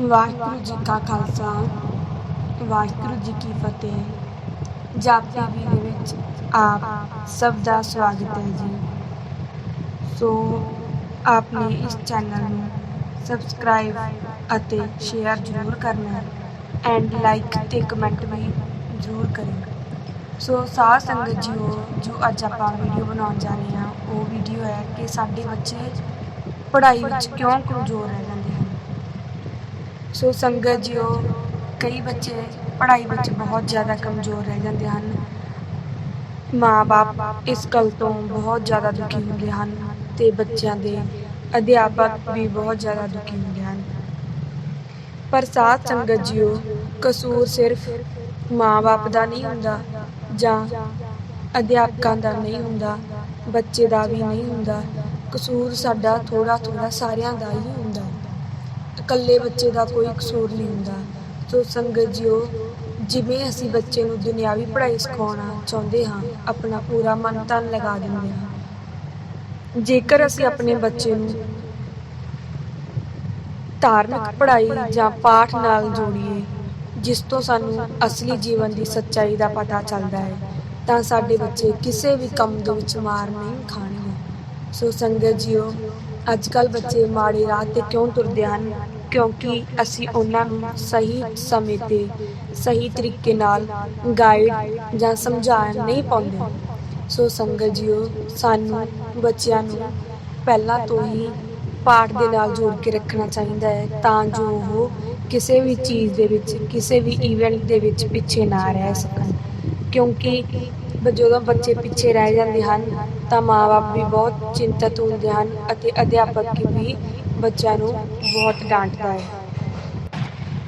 ਵਾਹਿਗੁਰੂ ਜੀ ਕਾ ਖਾਲਸਾ, ਵਾਹਿਗੁਰੂ ਜੀ ਕੀ ਫਤਿਹ। ਜਾਪੀ ਵੀ ਦੇ ਵਿੱਚ ਆਪ ਸਭ ਦਾ ਸਵਾਗਤ ਹੈ ਜੀ। ਸੋ, ਆਪਨੇ ਇਸ ਚੈਨਲ ਨੂੰ ਸਬਸਕ੍ਰਾਈਬ ਅਤੇ ਸ਼ੇਅਰ ਜ਼ਰੂਰ ਕਰਨਾ ਐਂਡ ਲਾਈਕ ਤੇ ਕਮੈਂਟ ਵੀ ਜ਼ਰੂਰ ਕਰਿਓ। ਸੋ ਸਾਹ ਸੰਗਤ ਜੀਓ ਜੋ ਅੱਜ ਆਪਾਂ ਵੀਡੀਓ ਬਣਾਉਣ ਜਾ ਰਹੇ ਹਾਂ, ਉਹ ਵੀਡੀਓ ਹੈ ਕਿ ਸਾਡੇ ਬੱਚੇ ਪੜ੍ਹਾਈ ਵਿੱਚ ਕਿਉਂ ਕਮਜ਼ੋਰ ਰਹਿ ਜਾਂਦੇ ਸੋ ਸੰਗਤ ਜੀਓ, ਕਈ ਬੱਚੇ, ਪੜ੍ਹਾਈ ਵਿੱਚ ਬਹੁਤ ਜ਼ਿਆਦਾ ਕਮਜ਼ੋਰ ਰਹਿ ਜਾਂਦੇ ਹਨ। ਮਾਂ-ਬਾਪ ਇਸ ਗੱਲ ਤੋਂ ਬਹੁਤ ਜ਼ਿਆਦਾ ਦੁਖੀ ਹੁੰਦੇ ਹਨ ਤੇ ਬੱਚਿਆਂ ਦੇ ਅਧਿਆਪਕ ਵੀ ਬਹੁਤ ਜ਼ਿਆਦਾ ਦੁਖੀ ਹੁੰਦੇ ਹਨ। ਪਰ ਸਾਥ ਸੰਗਤ ਜੀਓ, ਕਸੂਰ ਸਿਰਫ ਮਾਂ-ਬਾਪ ਦਾ ਨਹੀਂ ਹੁੰਦਾ ਜਾਂ ਅਧਿਆਪਕਾਂ ਦਾ ਨਹੀਂ ਹੁੰਦਾ, ਬੱਚੇ ਦਾ ਵੀ ਨਹੀਂ ਹੁੰਦਾ। ਕਸੂਰ ਸਾਡਾ ਥੋੜਾ ਥੋੜਾ ਸਾਰਿਆਂ ਦਾ ਹੀ ਹੁੰਦਾ। ਇਕੱਲੇ ਬੱਚੇ ਦਾ ਕੋਈ ਕਸੂਰ ਨਹੀਂ ਹੁੰਦਾ। ਸੋ ਸੰਗਤ ਜੀਓ, ਜਿਵੇਂ ਅਸੀਂ ਬੱਚੇ ਨੂੰ ਦੁਨਿਆਵੀ ਪੜ੍ਹਾਈ ਸਿਖਾਉਣਾ ਚਾਹੁੰਦੇ ਹਾਂ, ਆਪਣਾ ਪੂਰਾ ਮਨ ਤਨ ਲਗਾ ਦਿੰਦੇ ਹਾਂ। ਜੇਕਰ ਅਸੀਂ ਆਪਣੇ ਬੱਚੇ ਨੂੰ ਧਾਰਮਿਕ ਪੜ੍ਹਾਈ ਜਾਂ ਪਾਠ ਨਾਲ ਜੋੜੀਏ, ਜਿਸ ਤੋਂ ਸਾਨੂੰ ਅਸਲੀ ਜੀਵਨ ਦੀ ਸੱਚਾਈ ਦਾ ਪਤਾ ਚੱਲਦਾ ਹੈ, ਤਾਂ ਸਾਡੇ ਬੱਚੇ ਕਿਸੇ ਵੀ ਕੰਮ ਦੇ ਵਿੱਚ ਮਾਰ ਨਹੀਂ ਖਾਣਗੇ। ਸੋ ਸੰਗਤ ਜੀਓ, ਅੱਜ ਕੱਲ ਬੱਚੇ ਮਾੜੇ ਰਾਹ ਤੇ ਕਿਉਂ ਤੁਰਦੇ ਹਨ? ਕਿਉਂਕਿ ਅਸੀਂ ਉਹਨਾਂ ਨੂੰ ਸਹੀ ਸਮੇਂ ਤੇ ਸਹੀ ਤਰੀਕੇ ਨਾਲ ਗਾਈਡ ਜਾਂ ਸਮਝਾ ਨਹੀਂ ਪਾਉਂਦੇ। ਸੋ ਸੰਗਤ ਜੀਓ, ਸਾਨੂੰ ਬੱਚਿਆਂ ਨੂੰ ਪਹਿਲਾਂ ਤੋਂ ਹੀ ਪਾਠ ਦੇ ਨਾਲ ਜੋੜ ਕੇ ਰੱਖਣਾ ਚਾਹੀਦਾ ਹੈ ਤਾਂ ਜੋ ਉਹ ਕਿਸੇ ਵੀ ਚੀਜ਼ ਦੇ ਵਿੱਚ, ਕਿਸੇ ਵੀ ਇਵੈਂਟ ਦੇ ਵਿੱਚ ਪਿੱਛੇ ਨਾ ਰਹਿ ਸਕਣ। ਕਿਉਂਕਿ ਜਦੋਂ ਬੱਚੇ ਪਿੱਛੇ ਰਹਿ ਜਾਂਦੇ ਹਨ, ਤਾਂ ਮਾਪੇ ਵੀ ਬਹੁਤ ਚਿੰਤਤ ਹੁੰਦੇ ਹਨ ਅਤੇ ਅਧਿਆਪਕ ਵੀ ਬੱਚਿਆਂ ਨੂੰ ਬਹੁਤ ਡਾਂਟਦਾ ਹੈ।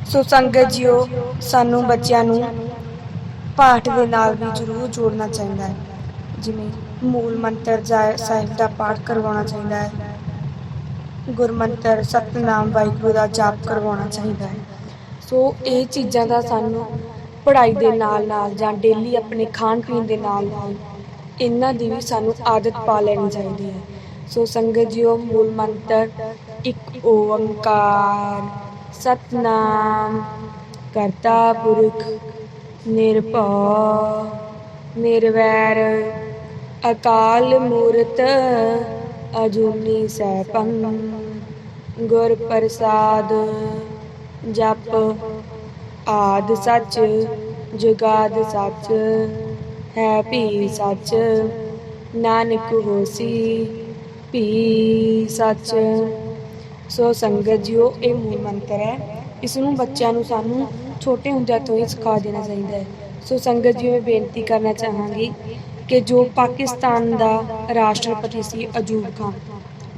ਸੋ ਸੰਗਤ ਜੀਓ, ਸਾਨੂੰ ਬੱਚਿਆਂ ਨੂੰ ਪਾਠ ਦੇ ਨਾਲ ਵੀ ਜ਼ਰੂਰ ਜੋੜਨਾ ਚਾਹੀਦਾ ਹੈ। ਜਿਵੇਂ ਮੂਲ ਮੰਤਰ ਸਾਹਿਬ ਦਾ ਪਾਠ ਕਰਵਾਉਣਾ ਚਾਹੀਦਾ ਹੈ। ਗੁਰਮੰਤਰ, ਸਤਨਾਮ, ਵਾਹਿਗੁਰੂ ਦਾ ਜਾਪ ਕਰਵਾਉਣਾ ਚਾਹੀਦਾ ਹੈ। ਸੋ ਇਹ ਚੀਜ਼ਾਂ ਦਾ ਸਾਨੂੰ ਪੜ੍ਹਾਈ ਦੇ ਨਾਲ ਨਾਲ ਜਾਂ ਡੇਲੀ ਆਪਣੇ ਖਾਣ ਪੀਣ ਦੇ ਨਾਲ ਨਾਲ ਇਹਨਾਂ ਦੀ ਵੀ ਸਾਨੂੰ ਆਦਤ ਪਾ ਲੈਣੀ ਚਾਹੀਦੀ ਹੈ। ਸੋ ਸੰਗਤ ਜੀਓ, ਮੂਲ ਮੰਤਰ ਇੱਕ ਓੰਕਾਰ। ਸਤਨਾਮ ਕਰਤਾ ਪੁਰਖ ਨਿਰਭਉ। ਨਿਰਵੈਰ ਅਕਾਲ ਮੂਰਤ ਅਜੂਨੀ ਸੈਭੰ। ਗੁਰ ਪ੍ਰਸਾਦ ਜਪ ਆਦ ਸੱਚ, ਜੁਗਾਦ ਸੱਚ, ਹੈ ਭੀ ਸੱਚ। ਨਾਨਕ ਹੋਸੀ ਭੀ ਸੱਚ। ਸੋ ਸੰਗਤ ਜੀਓ, ਇਹ ਮੂਲ ਮੰਤਰ ਹੈ। ਇਸ ਨੂੰ ਬੱਚਿਆਂ ਨੂੰ ਸਾਨੂੰ ਛੋਟੇ ਹੁੰਦਿਆਂ ਤੋਂ ਹੀ ਸਿਖਾ ਦੇਣਾ ਚਾਹੀਦਾ ਹੈ। ਸੋ ਸੰਗਤ ਜੀ ਮੈਂ ਬੇਨਤੀ ਕਰਨਾ ਚਾਹਾਂਗੀ ਕਿ ਜੋ ਪਾਕਿਸਤਾਨ ਦਾ ਰਾਸ਼ਟਰਪਤੀ ਸੀ ਅਜੂਬ ਖਾਨ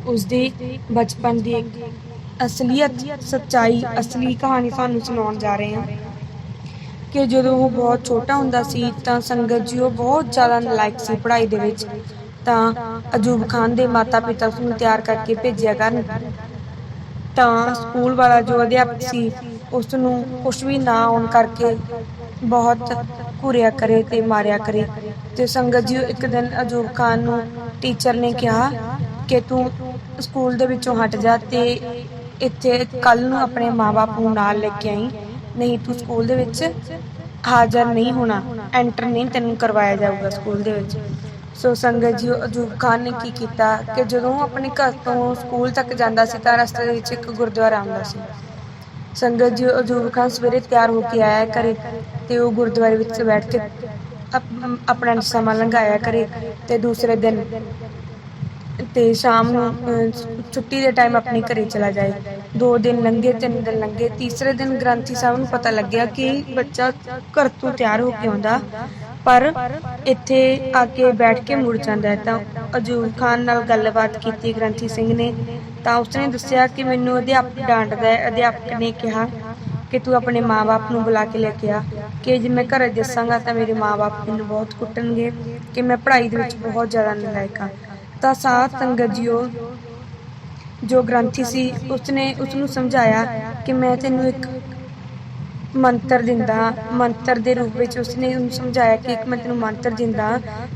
ਉਸ ਦੀ ਬਚਪਨ ਦੀ ਇੱਕ ਅਸਲੀਅਤ, ਸੱਚਾਈ, ਅਸਲੀ ਕਹਾਣੀ ਸਾਨੂੰ ਸੁਣਾਉਣ ਜਾ ਰਹੇ ਹਾਂ। ਕਿ ਜਦੋਂ ਉਹ ਬਹੁਤ ਛੋਟਾ ਹੁੰਦਾ ਸੀ ਤਾਂ ਸੰਗਤ ਜੀ ਉਹ ਬਹੁਤ ਜ਼ਿਆਦਾ ਨਲਾਇਕ ਸੀ ਪੜ੍ਹਾਈ ਦੇ ਵਿੱਚ। ਤਾਂ ਅਜੂਬ ਖਾਨ ਦੇ ਮਾਤਾ-ਪਿਤਾ ਉਸ ਨੂੰ ਤਿਆਰ ਕਰਕੇ ਭੇਜਿਆ ਕਰਨ। ਤਾਂ ਸਕੂਲ ਵਾਲਾ ਜੋ ਅਧਿਆਪਕ ਸੀ ਉਸ ਨੂੰ ਕੁਝ ਵੀ ਨਾ ਆਉਣ ਕਰਕੇ ਬਹੁਤ ਘੁਰਿਆ ਕਰੇ ਤੇ ਮਾਰਿਆ ਕਰੇ। ਤੇ ਸੰਗਤ ਜੀ ਇੱਕ ਦਿਨ ਅਜੂਬ ਖਾਨ ਨੂੰ ਟੀਚਰ ਨੇ ਕਿਹਾ ਕਿ ਤੂੰ ਸਕੂਲ ਦੇ ਵਿੱਚੋਂ ਹਟ ਜਾ ਤੇ ਇੱਥੇ ਕੱਲ ਨੂੰ ਆਪਣੇ ਮਾਪੇ ਨੂੰ ਨਾਲ ਲੈ ਕੇ ਆਈ। ਨਹੀਂ, ਤੂੰ ਸਕੂਲ ਦੇ ਵਿੱਚ ਹਾਜ਼ਰ ਨਹੀਂ ਹੋਣਾ। ਐਂਟਰ ਨਹੀਂ ਤੈਨੂੰ ਕਰਵਾਇਆ ਜਾਊਗਾ ਸਕੂਲ ਦੇ ਵਿੱਚ। ਸੋ ਸੰਗਤ ਜੀ ਅਜੂਬ ਖਾਨ ਨੇ ਕੀ ਕੀਤਾ ਕਿ ਜਦੋਂ ਉਹ ਆਪਣੇ ਘਰ ਤੋਂ ਸਕੂਲ ਤੱਕ ਜਾਂਦਾ ਸੀ ਤਾਂ ਰਸਤੇ ਦੇ ਵਿੱਚ ਇੱਕ ਗੁਰਦੁਆਰਾ ਆਉਂਦਾ ਸੀ। ਸੰਗਤ ਜੀ ਅਜੂਬ ਖਾਨ ਸਵੇਰੇ ਤਿਆਰ ਹੋ ਕੇ ਆਇਆ ਕਰੇ ਤੇ ਉਹ ਗੁਰਦੁਆਰੇ ਵਿੱਚ ਬੈਠ ਕੇ ਆਪਣਾ ਸਮਾਂ ਲੰਘਾਇਆ ਕਰੇ ਤੇ ਦੂਸਰੇ ਦਿਨ ਤੇ ਸ਼ਾਮ ਨੂੰ ਛੁੱਟੀ ਦੇ ਟਾਈਮ ਆਪਣੇ ਘਰੇ ਚਲਾ ਜਾਏ। ਦੋ ਦਿਨ ਲੰਘੇ, ਤਿੰਨ ਦਿਨ ਲੰਘੇ, ਤੀਸਰੇ ਦਿਨ ਗ੍ਰੰਥੀ ਸਾਹਿਬ ਨੂੰ ਪਤਾ ਲੱਗਿਆ ਕਿ ਬੱਚਾ ਘਰ ਤੋਂ ਤਿਆਰ ਹੋ ਕੇ ਆਉਂਦਾ। ਪਰ ਇੱਥੇ ਆ ਕੇ ਬੈਠ ਕੇ ਮੁੜ ਜਾਂਦਾ ਹੈ। ਤਾਂ ਅਜੂਬ ਖਾਨ ਨਾਲ ਗੱਲਬਾਤ ਕੀਤੀ ਗ੍ਰੰਥੀ ਸਿੰਘ ਨੇ, ਤਾਂ ਉਸਨੇ ਦੱਸਿਆ ਕਿ ਮੈਨੂੰ ਅਧਿਆਪਕ ਡਾਂਟਦਾ ਹੈ। ਅਧਿਆਪਕ ਨੇ ਕਿਹਾ ਕਿ ਤੂੰ ਆਪਣੇ ਮਾਪੇ ਨੂੰ ਬੁਲਾ ਕੇ ਲੈ ਕੇ ਆ, ਕਿ ਜੇ ਮੈਂ ਘਰ ਦੱਸਾਂਗਾ ਤਾਂ ਮੇਰੇ ਮਾਪੇ ਮੈਨੂੰ ਬਹੁਤ ਕੁੱਟਣਗੇ, ਕਿ ਮੈਂ ਪੜ੍ਹਾਈ ਦੇ ਵਿੱਚ ਬਹੁਤ ਜ਼ਿਆਦਾ ਨਲਾਇਕ ਹਾਂ। ਤਾਂ ਸਾਧ ਸੰਗਤ ਜੀਓ, ਜੋ ਗ੍ਰੰਥੀ ਸੀ, ਉਸਨੇ ਉਸ ਨੂੰ ਸਮਝਾਇਆ ਕਿ ਮੈਂ ਤੈਨੂੰ ਇੱਕ ਮੰਤਰ ਦਿੰਦਾ, ਮੰਤਰ ਦੇ ਰੂਪ ਵਿੱਚ ਉਸਨੇ ਉਹਨੂੰ ਸਮਝਾਇਆ ਕਿ ਇੱਕ ਮੈਂ ਤੈਨੂੰ ਮੰਤਰ ਦਿੰਦਾ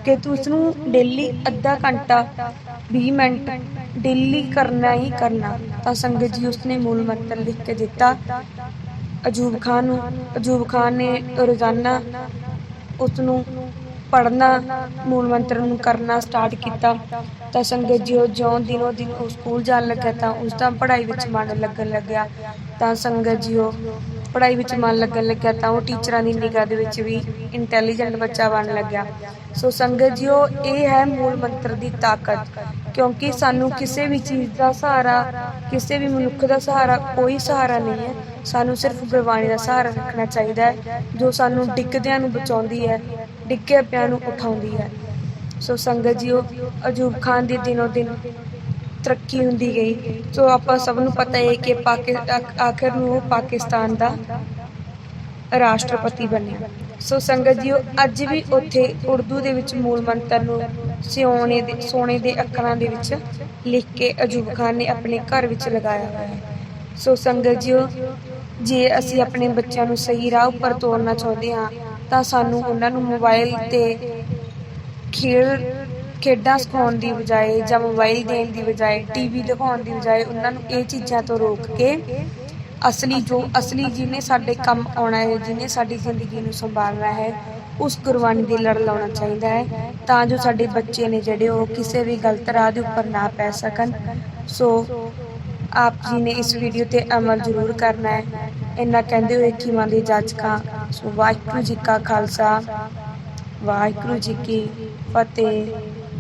ਕਿ ਤੂੰ ਇਸ ਨੂੰ ਡੇਲੀ ਅੱਧਾ ਘੰਟਾ 20 ਮਿੰਟ ਡੇਲੀ ਕਰਨਾ ਹੀ ਕਰਨਾ। ਤਾਂ ਸੰਗਤ ਜੀ ਉਸਨੇ ਮੂਲ ਮੰਤਰ ਲਿਖ ਕੇ ਦਿੱਤਾ। ਅਜੂਬ ਖਾਨ ਨੂੰ, ਅਜੂਬ ਖਾਨ ਨੇ ਰੋਜ਼ਾਨਾ ਉਸ ਨੂੰ ਪੜ੍ਹਨਾ, ਮੂਲ ਮੰਤਰ ਨੂੰ ਕਰਨਾ ਸਟਾਰਟ ਕੀਤਾ। ਤਾਂ ਸੰਗਤ ਜੀ ਉਹ ਜਿਉਂ ਦਿਨੋ ਦਿਨ ਉਹ ਸਕੂਲ ਜਾਣ ਲੱਗਾ ਤਾਂ ਉਸ ਦਾ ਪੜ੍ਹਾਈ ਵਿੱਚ ਮਨ ਲੱਗਣ ਲੱਗਿਆ। ਤਾਂ ਸੰਗਤ ਜੀ ਉਹ ਪੜ੍ਹਾਈ ਵਿੱਚ ਮਨ ਲੱਗਣ ਲੱਗਿਆ ਤਾਂ ਉਹ ਟੀਚਰਾਂ ਦੀ ਨਿਗਾਹ ਦੇ ਵਿੱਚ ਵੀ ਇੰਟੈਲੀਜੈਂਟ ਬੱਚਾ ਬਣਨ ਲੱਗਿਆ। ਸੋ ਸੰਗਤ ਜੀ ਉਹ ਇਹ ਹੈ ਮੂਲ ਮੰਤਰ ਦੀ ਤਾਕਤ। ਕਿਉਂਕਿ ਸਾਨੂੰ ਕਿਸੇ ਵੀ ਚੀਜ਼ ਦਾ ਸਹਾਰਾ, ਕਿਸੇ ਵੀ ਮਨੁੱਖ ਦਾ ਸਹਾਰਾ ਕੋਈ ਸਹਾਰਾ ਨਹੀਂ ਹੈ। ਸਾਨੂੰ ਸਿਰਫ ਗੁਰਬਾਣੀ ਦਾ ਸਹਾਰਾ ਰੱਖਣਾ ਚਾਹੀਦਾ ਹੈ, ਜੋ ਸਾਨੂੰ ਡਿੱਗਦਿਆਂ ਨੂੰ ਬਚਾਉਂਦੀ ਹੈ ਡਿੱਗੇ ਪਿਆਂ ਨੂੰ ਉਠਾਉਂਦੀ ਹੈ। ਸੋ ਸੰਗਤ ਜੀ ਉਹ ਅਜੂਬ ਖਾਨ ਦੀ ਦਿਨੋ ਦਿਨ ਤਰੱਕੀ ਹੁੰਦੀ ਗਈ। ਸੋ ਆਪਾਂ ਸਭ ਨੂੰ ਪਤਾ ਹੈ ਕਿ ਪਾਕਿਸਤਾਨ ਆਖਰ ਨੂੰ ਉਹ ਪਾਕਿਸਤਾਨ ਦਾ ਰਾਸ਼ਟਰਪਤੀ ਬਣਿਆ। ਸੋ ਸੰਗਤ ਜੀ ਅੱਜ ਵੀ ਉੱਥੇ ਉਰਦੂ ਦੇ ਵਿੱਚ ਮੂਲ ਮੰਤਰ ਨੂੰ ਸਿਉਣੇ ਦੇ ਸੋਨੇ ਦੇ ਅੱਖਰਾਂ ਦੇ ਵਿੱਚ ਲਿਖ ਕੇ ਅਜੂਬ ਖਾਨ ਨੇ ਆਪਣੇ ਘਰ ਵਿੱਚ ਲਗਾਇਆ ਹੋਇਆ ਹੈ। ਸੋ ਸੰਗਤ ਜੀ ਜੇ ਅਸੀਂ ਆਪਣੇ ਬੱਚਿਆਂ ਨੂੰ ਸਹੀ ਰਾਹ ਉੱਪਰ ਤੋਰਨਾ ਚਾਹੁੰਦੇ ਹਾਂ, ਤਾਂ ਸਾਨੂੰ ਉਹਨਾਂ ਨੂੰ ਮੋਬਾਈਲ ਤੇ ਖੇਡ ਖੇਡਾਂ ਸਿਖਾਉਣ ਦੀ ਬਜਾਏ ਜਾਂ ਮੋਬਾਈਲ ਦੇਣ ਦੀ ਬਜਾਏ ਟੀਵੀ ਦਿਖਾਉਣ ਦੀ ਬਜਾਏ ਉਹਨਾਂ ਨੂੰ ਇਹ ਚੀਜ਼ਾਂ ਤੋਂ ਰੋਕ ਕੇ ਅਸਲੀ ਜੋ ਅਸਲੀ ਜਿਹਨੇ ਸਾਡੇ ਕੰਮ ਆਉਣਾ ਹੈ, ਜਿਹਨੇ ਸਾਡੀ ਜ਼ਿੰਦਗੀ ਨੂੰ ਸੰਭਾਲਣਾ ਹੈ, ਉਸ ਗੁਰਬਾਣੀ ਦੀ ਲੜ ਲਾਉਣਾ ਚਾਹੀਦਾ ਹੈ ਤਾਂ ਜੋ ਸਾਡੇ ਬੱਚੇ ਨੇ ਜਿਹੜੇ ਉਹ ਕਿਸੇ ਵੀ ਗਲਤ ਰਾਹ ਦੇ ਉੱਪਰ ਨਾ ਪੈ ਸਕਣ। ਸੋ ਆਪ ਜੀ ਨੇ ਇਸ ਵੀਡੀਓ ਤੇ ਅਮਲ ਜ਼ਰੂਰ ਕਰਨਾ ਹੈ। ਇੰਨਾ ਕਹਿੰਦੇ ਹੋਏ ਕਿ ਮਾਂ ਦੀ ਜਾਚਕਾਂ ਸੋ ਵਾਹਿਗੁਰੂ ਜੀ ਕਾ ਖਾਲਸਾ, ਵਾਹਿਗੁਰੂ ਜੀ ਕੀ ਫਤਿਹ।